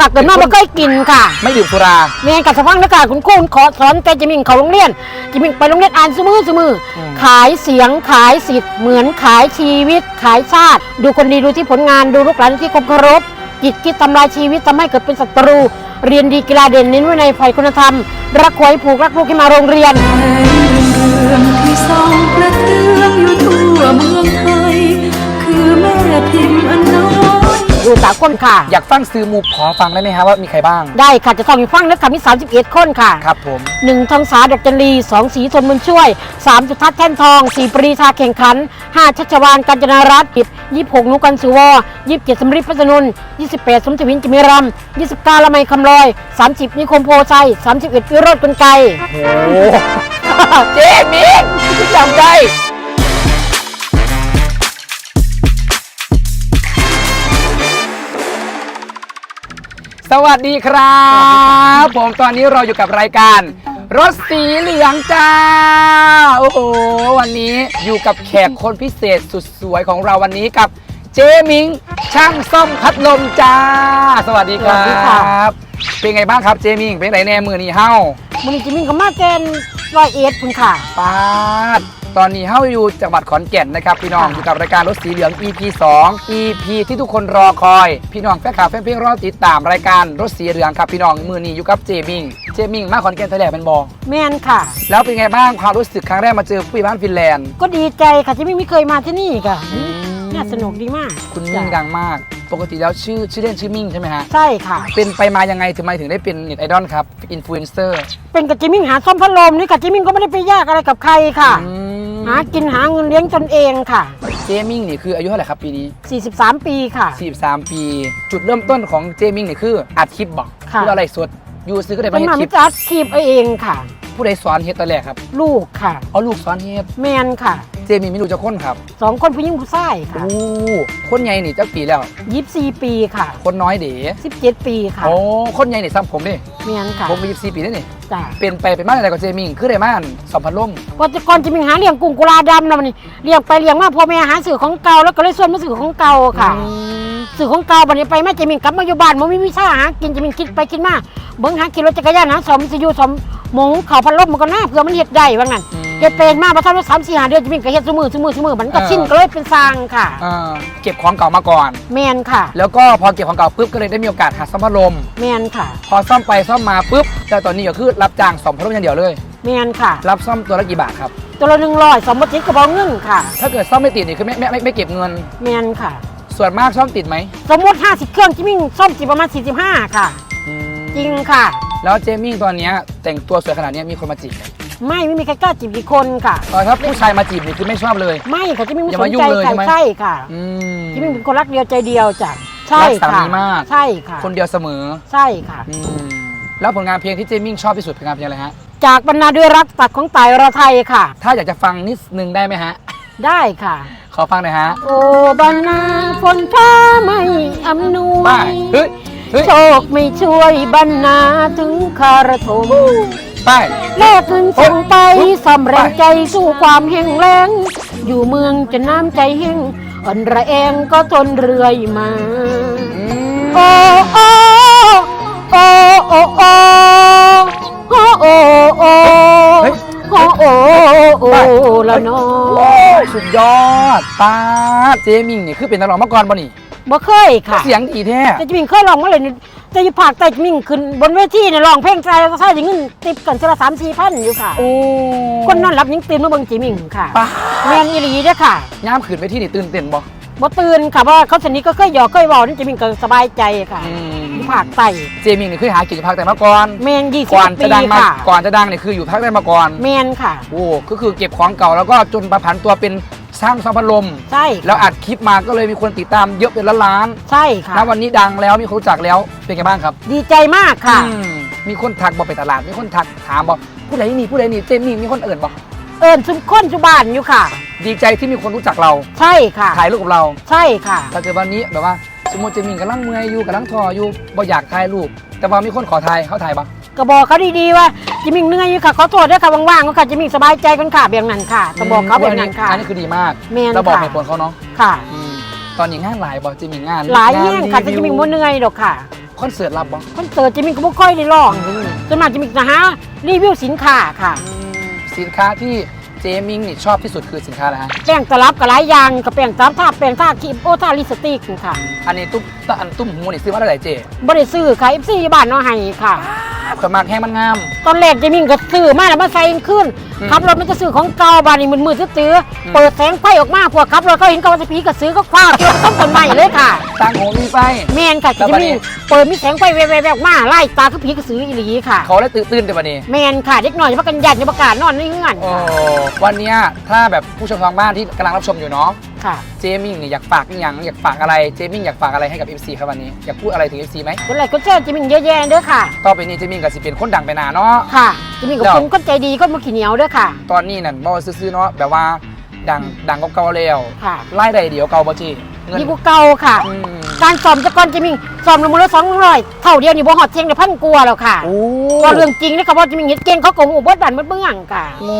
ค่ะเกิดมาบ่เคยกินค่ะ ไม่ดื่มสุราเมียกับสะพังนะค่ะคุณครูขอสอนแต่จิมิงเขาโรงเรียนจิมิงไปโรงเรียนอ่านสมือสมืออมขายเสียงขายสิทธิ์เหมือนขายชีวิต ขายชาติ ดูคนดีดูที่ผลงานดูลูกหลานที่คบเคารพจิตคิดทำลายชีวิตทำให้เกิดเป็นศัตรู เรียนดีกีฬาเด่นเน้นไว้ในฝ่ายคุณธรรม รักไว้ผูกรักลูกให้มาโรงเรียน สากลค่ะ อยากฟังซื้อมูขอฟังได้ไหมฮะว่ามีใครบ้าง ได้ค่ะจะต้องอยู่ฟังนักขับมี31คนค่ะครับผม หนึ่งทองสาดอกจันรีสองสีทนบุญช่วยสามจุดทัศน์แท่นทองสี่ปรีชาแข่งขันห้าชัชวานกัญจนารัตน์ยี่สิบหกนุกันสุวอยี่สิบเจ็ดสมฤทธิ์พัฒนุนยี่สิบแปดสมทวินจิมิรัมยี่สิบเก้าละไมคำลอยสามสิบนิคมโพชัยสามสิบเอ็ดวิโรจน์กลไกโอ้โหเจมิงจำได้ สวัสดีครับ ผมตอนนี้เราอยู่กับรายการ รถสีเหลืองจ้า โอ้โห วันนี้อยู่กับแขกคนพิเศษสุดสวยของเราวันนี้กับเจมิง ช่างซ่อมพัดลมจ้า สวัสดีครัสวัสดีค่ะ บ เป็นไงบ้างครับเจมิง เป็นไงแน่มือนี่เฮ้า มันนี้จิมิงกับมาเกนร้อยเอ็ดคุณค่ะ ปาด ตอนนี้เฮ้าอยู่จังหวัดขอนแก่นนะครับพี่น้องค่ะอยู่กับรายการรถสีเหลือง EP 2 EP ที่ทุกคนรอคอย พี่น้องแฟนคลับแฟนเพลงรอติดตามรายการรถสีเหลืองครับพี่น้องมือนี้อยู่กับเจมิงเจมิงมาขอนแก่นแถลงเป็นบอแม่นค่ะ แล้วเป็นไงบ้างความรู้สึกครั้งแรกมาเจอผู้ใหญ่บ้านฟินแลนด์ก็ดีใจค่ะจิมิงไม่เคยมาที่นี่ค่ะน่าสนุกดีมากคุณมิ่งจ้ะดังมาก ปกติแล้วชื่อชื่อเล่นชื่อมิ่งใช่ไหมฮะ ใช่ค่ะ เป็นไปมายังไงถึงมาถึงได้เป็นเน็ตไอดอลครับอินฟลูเอนเซอร์เป็นกับจิมิงหาซ่อมพัดลมนี่กับจิมิงก็ไม่ได้ไปยากอะไรกับใครค่ะ หากินหาเงินเลี้ยงตนเองค่ะ เจมิงนี่คืออายุเท่าไหร่ครับปีนี้ 43 ปีค่ะ 43 ปี จุดเริ่มต้นของเจมิงเนี่ยคืออัดคลิปบอกค่ะ คืออะไรสดอยู่ซื้อก็ได้เป็มานเฮ็ดมาคลิมิปจัดคลิปเอาเองค่ะ ผู้ใดสอนเฮ็ดตอนแรกครับลูกค่ะ เอาลูกสอนเฮ็ดแมนค่ะ เจมิงไม่รู้จะค้นครับสองคนผู้หญิงผู้ชายค่ะโอ้คนใหญ่นี่จักปีแล้ว ยี่สี่ปีค่ะคนน้อยเด๋สิบเจ็ดปีค่ะโอ้คนใหญ่นี่ซ้ำผมดิแมนค่ะผมมี24ปีนี่นี่จ้ะเป็นไปเป็นมาอะไรกับเจมิงคือได้มาอันสัมพันธ์ล่มก่อนจะก่อนจะมีหาเลี้ยงกุ้งกุลาดำนะมันนี่เลี้ยงไปเลี้ยงมาพ่อแม่หาสื่อของเก่าแล้วก็เลยส่วนมาสื่อของเก่าค่ะ อืมสื่อของเก่าบัดนี้ไปแม่จะมีกลับมาอยู่บ้านมันไม่มีวิชาหากินจะมีคิดไปคิดมาเบิ้งหากินรถจักรยานหาสมสิอยู่สมหมงเขาพันลบมันก็น่าเพื่อมันเฮ็ดได้ว่างั้นอืมเฮ็ดเป็นมาประทับสามสี่หาเดือนจะมีก็เฮ็ดสมือสมือสมือมันก็เออชิ้นก็เลยเป็นสร้างค่ะ เอ่อเก็บของเก่ามาก่อน แมนค่ะ แล้วก็พอเก็บของเก่าปุ๊บก็เลยได้มีโอกาสหัดซ่อมพัดลม แมนค่ะ พอซ่อมไปซ่อมมาปุ๊บแต่ตอนนี้ก็คือรับจ้างซ่อมพัดลมอย่างเดียวเลย แมนค่ะ รับซ่อมตัวละกี่บาทครับ ตัวละหนึ่งร้อยสมมติกระบอกเงินค่ะ ถ้าเกิดซ่อมไม่ติดนี่คือไม่ไม่ไม่ไม่เก็บเงิน แมนค่ะ ส่วนมากซ่อมติดไหมสมมติ 50 เครื่องจิมิ่งซ่อมจิประมาณ 45 ค่ะอืมจริงค่ะ แล้วเจมิ่งตอนเนี้ยแต่งตัวสวยขนาดเนี้ยมีคนมาจีบไหม ไม่ไม่มีใครกล้าจีบกี่คนค่ะ เออถ้าผู้ชายมาจีบนี่คือไม่ชอบเลย ไม่ค่ะจิมิ่งไม่อย่าสมานยุ่ใจงเลยใครใช่ไหม ใช่ค่ะอืมจิมิ่งเป็นคนรักเดียวใจเดียวจ้ะใช่รักสาค่ะมีมาก ใช่ค่ะคนเดียวเสมอใช่ค่ะ อืมแล้วผลงานเพลงที่เจมิ่งชอบที่สุดเป็นงานเพลงอะไรฮะ จากบรรณาด้วยรักตัดของตายอรไทยค่ะ ถ้าอยากจะฟังนิดนึงได้ไหมฮะ ได้ค่ะ ขอฟังหน่อยฮะโอ้บรรณาฝนฟ้าไม่อำนวไปยเฮ้ยเฮ้ยโชคไม่ช่วยบรรณาถึงคารถม ไปแลกเงินส่งไปสำแรงใจสู้ความแห้งแล้ง อยู่เมืองจะน้ำใจแห้งอ่อนระแองก็ทนเรื่อยมาอืมโอ้โอ้โอ้โอ้โอ้โอ้โอ้โอ้เฮ้ยโอ้โอ้โอ้ละเนอโอ้สุดยอดป้าดเจมิงนี่คือเป็นนักร้องมาก่อนป่ะนี่บ่เคยค่ะ เสียงดีแท้แต่จะมิงเคยร้องมาเลยนี่ แต่อยู่ภาคใต้จะมิงขึ้นบนเวทีเนี่ยร้องเพลงใจแล้วก็ใช้เงินติบกันเสละสามสี่พันอยู่ค่ะ โอ้คนนอนรับยังตื่นมาเบิ่งจิมิงค่ะป้าแมนอีหลีเด้อค่ะย่ามขืนไปที่นี่ตื่นเต้นบ่บ่ตื่นค่ะเพราะว่าเขาสนิทก็เคยหยอกเคยเว้านี่จิมิงก็สบายใจค่ะอืมอยู่ภาคใต้เจมิงนี่คือหากินอยู่ภาคแต่มาก่อน แมนยี่สิก่อนบปีจะดังมาค่ะก่อนจะดังนี่คืออยู่ภาคใต้มาก่อน แมนค่ะ โอ้ก็คือเก็บของเก่าแล้วก็จนประพันตัวเป็น สร้างซ่อมพัดลมใช่แล้วอัดคลิปมาก็เลยมีคนติดตามเยอะเป็นล้านใช่ค่ะๆณวันนี้ดังแล้วมีคนรู้จักแล้วเป็นไงบ้างครับ ดีใจมากค่ะอืมมีคนทักบอกไปตลาด มีคนทักถามบอกผู้ใดนี่ผู้ใดนี่เจมมี่มีคนเอื่นบอกเอิญชุมคนชุบานอยู่ค่ะ ดีใจที่มีคนรู้จักเรา ใช่ค่ะถ่ายรูปกับเรา ใช่ค่ะถ้าเกิดวันนี้แบบว่าสมมติเจมี่กำลังเมื่อยอยู่กำลังทออยู่บ่อยากถ่ายรูปแต่ว่ามีคนขอถ่ายเขาถ่ายปะ ก็บอกเขาดีๆว่าจิมิงเหนื่อยอยู่ค่ะขอโทษด้วยค่ะว่างๆก็ค่ะจิมิงสบายใจกันค่ะเบียงนั้นค่ะก็บอกเขาเบียงนั้นค่ะอันนี้คือดีมากแมนเราบอกค่ะเหตุผลเขาเนาะค่ะอืมตอนนี้งานหลายบอกเจมี่งาน หลายแย่งค่ะรีแต่วิวจิมิงบ่เหนื่อยดอกค่ะคอนเสิร์ตรับบ่คอนเสิร์ตจิมมี่ก็บ่ค่อยได้ร้องส่วนมากจิมมี่จะหารีวิวสินค้าค่ะ สินค้าที่ เจมิงนี่ชอบที่สุดคือสินค้าอะไรฮะแป้งตลับกับหลายอย่างกับแป้งตลับท่าแป้งท่าครีมโอท่าลิปสติกค่ะอันนี้ตุ้มอันตุ้มหูนี่ซื้อมาได้ไหนเจบ่ได้ซื้อค่ะ FC บ้านเนาะให้ค่ะขมากแห้งมันงาม ตอนแรกเจมิงก็ซื้อมาแล้วมาใส่ขึ้น ขับรถมันจะซื้อของเก่าบ้านนี่มือๆซื้อๆเปิดแสงไฟออกมาพวกขับรถเขาเห็นเขาว่าจะผีก็ซื้อก็คว้าเกี่ยวต้นต้นใหม่เลยค่ะ ตั้งหูมีไฟ แมนค่ะแล้วจิมบัดนี้มี่เปิดมีแสงไฟแววๆออกมาไล่ตาคือผีก็ซื้ออีหลีค่ะ เขาเลยตื่นตื่นแต่วันนี้ แมนค่ะเด็กหน่อยจะประกันยันจะประกาศนอนในเงื่อนโอ้วันเนี้ยถ้าแบบผู้ชมทางบ้านที่กำลังรับชมอยู่เนาะ ค่ะเจมิงนี่อยากฝากอหย่างอยากฝากอะไรเจมิงอยากฝากอะไรให้กับ FC ครับวันนี้อยากพูดอะไรถึง FC ไหมคนไหนก็เจอจิมมี่เยอะแยะเด้อค่ะ ต่อไปนี้เจมิงก็สิเป็นคนดังไปหนาเนาะ ค่ะจิมมี่กับแล้วคนก็ใจดีก็มาขี้เหนียวเด้อค่ะ ตอนนี้นั่นบ่ว่าซื้อๆเนาะแบบว่าดังดังกว่าเก่าแล้วค่ะไล่ได้เดี๋ยวเก่าบ่จีเงินดีกว่าเก่าค่ะ อืมการสอมจะก่อนจิมมี่สอมลงมาแล้วสองร้อยเท่าเดียวนี่บ่หอดเชียงแต่พันกลัวาแล้วค่ะโอ้ว่าเรื่องจริงนะคะว่าจิมมี่เห็นเก่งเขาโกงอุบลบันเมื่อเบื้องค่ะโอ้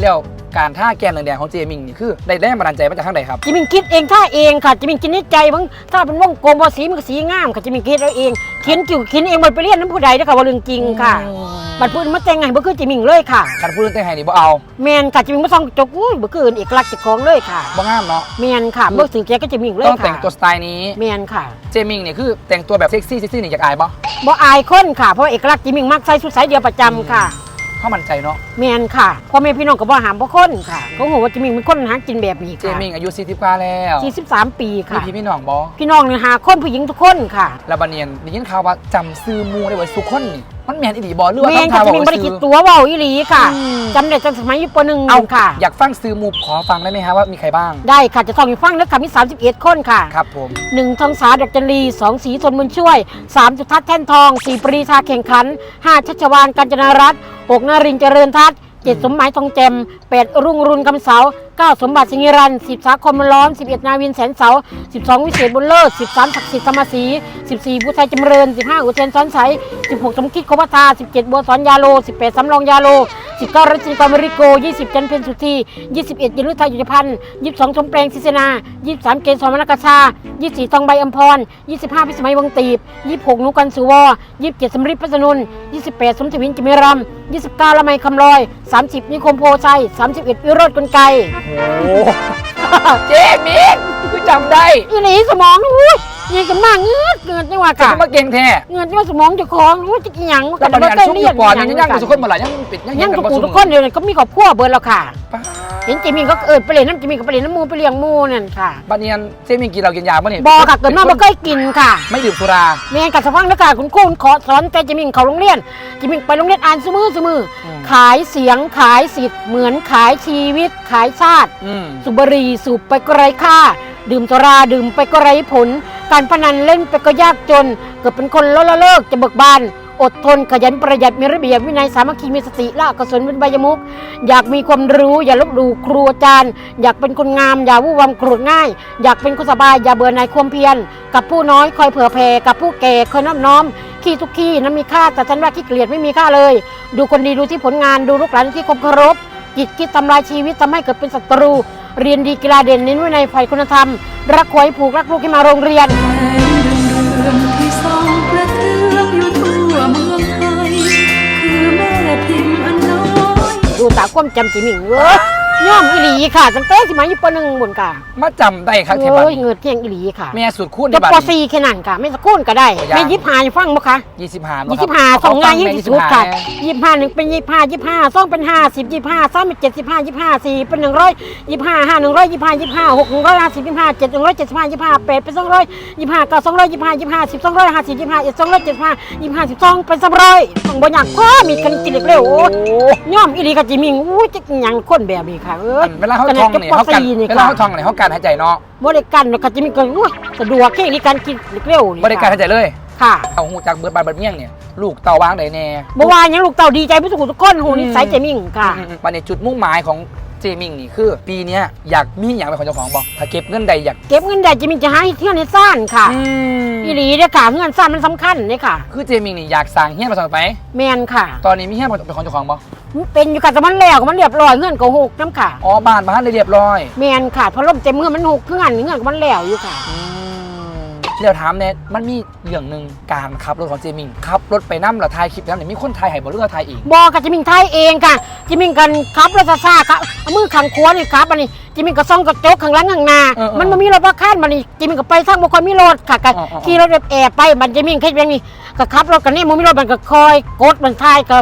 แล้ว การท่าแกนแดงๆของเจมิงนี่คือได้แรงบันดาลใจมาจากทางใดครับ จิมมิงคิดเองท่าเองค่ะจิมมิงคิดในใจมั้งถ้าเป็นวงกลมว่าสีมันก็สีงามค่ะจิมมิงคิดเอาเองเขียนกิ่วเขียนเองมันไปเรียนน้ำผู้ใดเด้อค่ะว่าเรื่องจริงค่ะบัดพูดมาแต่งไงบ่คือจิมมิงเลยค่ะการพูดเรื่องแต่งไห้นี่บ่เอาแมนค่ะจิมมิงมาส่องกระจกอุ้ยบ่คือเอกลักษณ์เจ้าของเลยค่ะบ่งามเนาะแมนค่ะบ่ถือแกก็จิมมิงเลยต้องค่ะแต่งตัวสไตล์นี้ แมนค่ะเจมิงเนี่ยคือแต่งตัวแบบเซ็กซี่เซ็กซี่นี่อยากอายปะบ่อายคนค่ะเพราะเอกลักษณ์จิมมิงมักใส่ชุดสายเดียวประจำค่ะ เข้ามันใจเนาะแมนค่ะพ่อแม่พี่น้องก็บ่หามบ่คนค่ะ เขาหูว่าจิมมิงเป็นคนหากินแบบนี้เจค่ะมิงอายุ40กว่าแล้ว43ปีมีค่ะ พี่พี่น้องบอพี่น้องเนี่ยหาคนผู้หญิงทุกคนค่ะ แล้วบันเนียนได้ยินข่าวว่าจำซื้อหมูได้ไว้สุกคนนี่มันแมนอีดีบอหรือว่าแมต้อนงค่ะทาจะบมีอกบว่าริกิซื้จอตัวเว่าอีหลีค่ะอืมจำได้จากสมัยอยุปหนึ่งเอาค่ะ อยากฟังซื้อหมูขอฟังได้ไหมฮะว่ามีใครบ้าง ได้ค่ะจะต้องอยู่ฟังแล้วค่ะมี31คนค่ะครับผม หนึ่งทองสาดอกจันรีสองสีทนบุญช่วยสามจุทัศน์แท่นทองสี่ปรีชาแข่งขันห้าชัชวานกัญจนารัตน์หกนารินทร์เจริญทัศน์เจ็ดสมหมายทองแจมแปดรุ่งรุนกำเสาเก้าสมบัติสิงห์รันสิบสาคมร้อนสิบเอ็ดนาวินแสนเสาสิบสองวิเศษบุญเลิศสิบสามศักดิ์สิทธิ์ธรรมศรีสิบสี่บุไทยจำเริญสิบห้าอุเทนซ้อนใสสิบหกสมคิดโควัฒาสิบเจ็ดบัวสอนยาโลสิบแปดสำรองยาโลสิบเก้ารัชนีกรมริโกยี่สิบจันเพ็ญสุธียี่สิบเอ็ดยลุทธายุทธพันธ์ยี่สิบสองชมแปลงศิษนายี่สิบสามเกณฑ์สมรกชายี่สิบสี่ทองใบอัมพรยี่สิบห้าพิสมัยวงตีบยี่สิบหกนุกันสุวอยี่สิบเจ็ดสมฤทธิ์พัฒนุนยี่สิบแปดสมทวินจิมิรัมยี่สิบเก้าละไมคำลอยสามสิบนิคมโพชัยสามสิบเอ็ดวิโรจน์กลไกโอ้เจมิงคือจำได้อีหลีสมองอุ้ยยิงกันมากเงือดเงือดจังหวะจะกะมาเก่งแท้เงือดจังหวะสมองเจะคล้าของรู้จะกี่หยังแล้วบันเนียนบ่ชุกอยู่ปอดยังยังกัสุกคนหมดหลายยังปิดยังยังกักับบ่กูสุทุกคนเดียวนี่ก็มีครอบครัวเบิร์แล้วค่ะป้า เห็นจิมิงก็เอิดไปเล่นน้ำจิมิงก็ไปเล่นน้ำหมูไปเลี้ยงหมูนั่นค่ะบันเนียนเจมิงกินเรากินยาป่ะเนี่ยบอค่ะเกิดมาบ่เคยกินค่ะไม่ดื่มสุราแม่กับสะพังนะค่ะคุณครูขอสอนแต่จิมิงเขาโรงเรียนจิมิงไปโรงเรียนอ่านสมือสมืออมขายเสียงขายสิทธิ์เหมือนขายชีวิตขายชาติอืมสุบหรีสูบไปก็ไร้ค่าดื่มสุราดื่มไปก็ไร้ผล การพนันเล่นไปก็ยากจน เกิดเป็นคนละละเลิกจะเบิกบาน อดทนขยันประหยัดมีระเบียบวินัยสามัคคีมีสติละกศลเป็นใบยมุก อยากมีความรู้อย่าลบหลู่ครูอาจารย์ อยากเป็นคนงาม อย่าวู่วามโกรธง่าย อยากเป็นคนสบายอย่าเบื่อในความเพียร กับผู้น้อยคอยเผื่อแผ่กับผู้แก่คอยน้อมน้อมขี้ทุกขี้นั้นมีค่าแต่ฉันว่าขี้เกลียดไม่มีค่าเลย ดูคนดีดูที่ผลงานดูลูกหลานที่คมเคารพจิตคิดทำลายชีวิตทำให้เกิดเป็นศัตรู เรียนดีกีฬาเด่นเน้นวินัยฝ่ายคุณธรรม รักไว้ผูกรักลูกให้มาโรงเรียน เมืองไทย คือแม่พิมพ์อันน้อย ดูตาความจำจิมิงเว้ย ย่อมอีหลีค่ะตั้งแต่สมัยยี่ปหนึ่งบนกามาจำได้ครับเทบันโอ้ยเงินเที่ยงอีหลีค่ะแม่สุดคู่ในจะบัตปรซีแค่นั้นค่ะไม่สักคูนก็ได้โอ้ยากไม่ยิบหาฟังบ่คะยี่สิบห้ายี่สิบห้าสองง่ายยิ่งที่สุดค่ะยี่สิบห้าหนึ่งเป็นยี่สิบห้ายี่สิบห้าสองเป็นห้าสิบยี่สิบห้าสามเป็นเจ็ดสิบห้ายี่สิบห้าสี่เป็นหนึ่งร้อยยี่สิบห้าห้าหนึ่งร้อยยี่สิบห้ายี่สิบห้าหกหนึ่งร้อยห้าสิบยี่สิบห้าเจ็ดหนึ่งร้อยเจ็ดสิบห้ายี่สิบห้าแปดเป็นสองร้อยยี่สิบห้าเก้าสองร้อยยี่สิบห้ายี่สิบห้าสิบสองร้อยห้าสิบยี่สิบห้าเอ็ดสองร้อยเจ็ดสิบห้ายี่สิบห้าสิบสองเป็นสามร้อยต้องบ่อยากพ่อมีกันกินเร็วๆโอ้ย ย่อมอีหลีกับจิมิงอู้จะหยังคนแบบนี้ค่ะเออเวลาเขาทองเนี่ยเขากันเวลาเขาทองเนี่ยเขาการหายใจเนาะบริการเนาะค่ะจิมิงก็อู้สะดวกแค่นี้การกินเร็วๆนี่บริการหายใจเลยค่ะเอาหูจากเบิร์ดบานเบิร์ดเมี่ยงเนี่ยลูกเต่าวางไหนแน่บ่ว่าหยังลูกเต่าดีใจผู้สุขทุกคนหูนิสัยเจมิงค่ะวันนี้จุดมุ่งหมายของ เจมิงนี่คือ ปีเนี้ยอยากมีอย่างเป็นของเจ้าของบอกถ้าเก็บเงินใดอยากเก็บเงินได้จิมิงจะหาให้เที่ยวในซ่านค่ะอืมอีหลีเด้อค่ะเงินซ่านมันสำคัญเด้อค่ะ คือเจมิงนี่อยากสั่งเฮี้ยนมาสั่งไป แมนค่ะ ตอนนี้มีเฮี้ยนเป็นของเจ้าของบอกมันเป็นอยู่ค่ะแต่มันแล้วก็มันเรียบร้อยเงินก็หกน้ำค่ะ อ๋อบ้านบ้านเลยเรียบร้อยแมนค่ะเพราะลมเต็มเงินมันหกเงินเงินก็มันแล้วอยู่ค่ะ อืม เดี๋ยวถามเนี่ยมันมีเรื่องหนึ่งการขับรถของเจมิงขับรถไปน้ำหรือถ่ายคลิปน้ำเนี่ยมีคนถ่ายให้บ่หรือว่าถ่ายเองบอกกับจิมิงไทยเองค่ะจิมิงกันขับรถซาซาครับเอามือขังขวานี่ครับอันนี้จิมิงก็ซ่องกระจกข้างหลังข้างหน้าเออเออมันไม่มีรถว่าขั้นมันนี่จิมิงก็ไปทางบุคคลมีรถค่ะก็เออเออขี่รถแอบไปมันจิมิงแค่แบบนี้ก็ขับรถกันนี่มันมีรถมันก็คอยกดมันถ่ายก็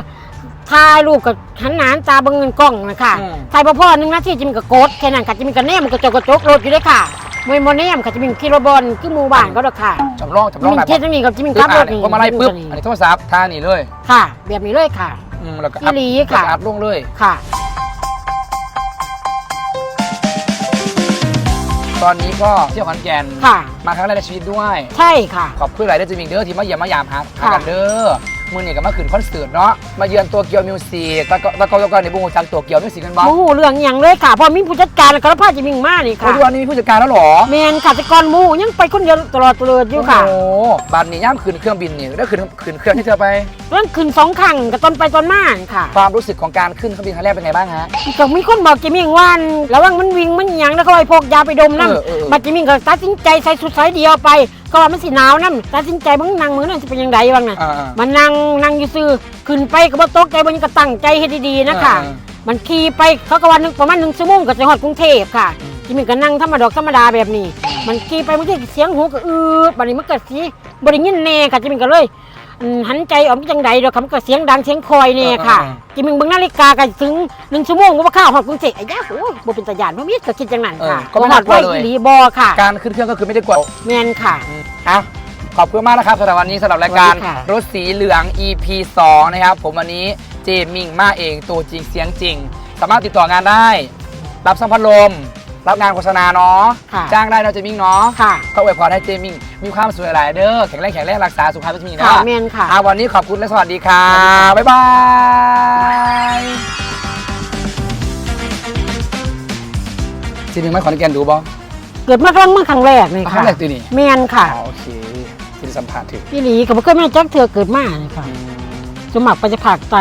ถ่ายรูปกับหันหนานตาเบังเงินกล้องนะคะถ่ายพอพ่อหนึ่งนาทีจิมิงก็กดแค่นั้นค่ะจิมิงก็แนมมันก็จกกระจกรถอยู่เลยค่ะ มวยโมเนมค่ะจิมิงขี่รถบอลคือหมู่บ้านก็ดอกค่ะจำลองจำลจิองมิงแบบเทสนี่กับจิมิงปึ๊ขับบรอ่าถนนี่พวงมาลัยปึ๊บอันนี้โทรศัพท์ท่านี่เลย ค่ะ แบบนี้เลยค่ะอืมแล้วก็อีหลีค่ะแล้วก็อัดลงเลยค่ะ ตอนนี้ก็เที่ยวขอนแก่นค่ะมาครั้งแรกในชีวิตด้วย ใช่ค่ะ ขอบคุณหลายเด้อเจมิงเด้อที่มาเยี่ยมมายามหาหาค่ะกันเด้อ มือนี่ก็มาขึ้นคอนเสิร์ตเนาะมาเยือนตัวเกียวมิวสิกแล้วก็แล้วก็แล้วก็ในบุ้งจักตัวเกียวมิวสิกกันบ้างโอ้โหเรื่องอย่างเลยค่ะเพอมีผู้จัดการแล้วก็รับผ้าจิมิงมานี่โอ้ค่ะทุกวันนี้มีผู้จัดการแล้วเหรอแมนค่ะแต่ก่อนหมูยังไปคนเดียวตลอดตลอดอยู่ค่ะโอ้โหบัตรนี่ย่ามขึ้นเครื่องบินนี่ได้ขึ้นขึ้นเครื่องที่เธอไปเรื่องขึ้นสองครั้งกับตอนไปตอนมาค่ะ ความรู้สึกของการขึ้นเครื่องบินครั้งแรกเป็นไงบ้างฮะก็มีคนบอกจิมิงว่าระวังมันวิ่งมันหยังแล้วก็ไอ้พวกยาไปดมน้เออเออเออำบัดจิมิงก็ตัดสินใจใส่สุดสายเดียวไป ก็ว่ามันสิหนาวน้ำตัดสินใจมึงนั่งมือนั่นจะเป็นยังไงบ้างน่ะอ่าๆมันนั่งนั่งอยู่ซื่อขึ้นไปก็บ่ตกใจมันก็ตั้งใจให้ดีๆนะคะเออมันขี่ไปเขาก็วันหนึงประมาณหนึ่งชั่วโมงก็จะฮอดกรุงเทพค่ะจิมิงก็นั่งธรรมดาธรรมดาแบบนี้ มันขี่ไปมันก็เสียงหูก็อืดบัดนี้มันก็สีบริยินแน่ค่ะจิมิงก็เลยอืมหันใจออกมาจังใดเดี๋ยวค่ะมันก็เสียงดังเสียงคอยแน่ค่ะเออเออจิมิงเบิ่งนาฬิกาก็ถึงหนึ่งชั่วโมงก็ว่าข้าวฮอดกรุงเทพไอ้ยาโอ้ยบ่เป็นตาญาณบ่มีก็คิดจังนั้นค่ะเออก็ไม่น่ากลัวเลยฮอดไอีหลีบ่ค่ะ การขึ้นเครื่องก็คือไม่ได้กด แม่นค่ะอ่ะขอบคุณมากนะครับสำหรับวันนี้สำหรับรายการสวัสดีค่ะ รถสีเหลือง EP 2 นะครับ ผมวันนี้เจมิงมาเองตัวจริงเสียงจริง สามารถติดต่องานได้ รับสัมพัดลม รับงานโฆษณาเนาะค่ะจ้างได้นะเจมิงเนาะค่ะก็อวยพรให้เจมิงมีความสุขหลายๆเด้อแข็งแรงแข็งแรงรักษาสุขภาพเจมิงนะค่ะแม่นค่ะ อะวันนี้ขอบคุณและสวัสดีค่ะสวัสดีค่ะบ๊ายบายเจมิงมาขอนแก่นดูบ่เกิดมาครั้งเมื่อครั้งแรกเลยครั้ค่ะงแรกตัวนี้แม่นค่ะอ๋อโอเคที่ได้สัมผัสถึงอีหลีก็บ่เคยแม่นจักเทื่อเกิดมาเลยค่ะสมัครไปจะผากไต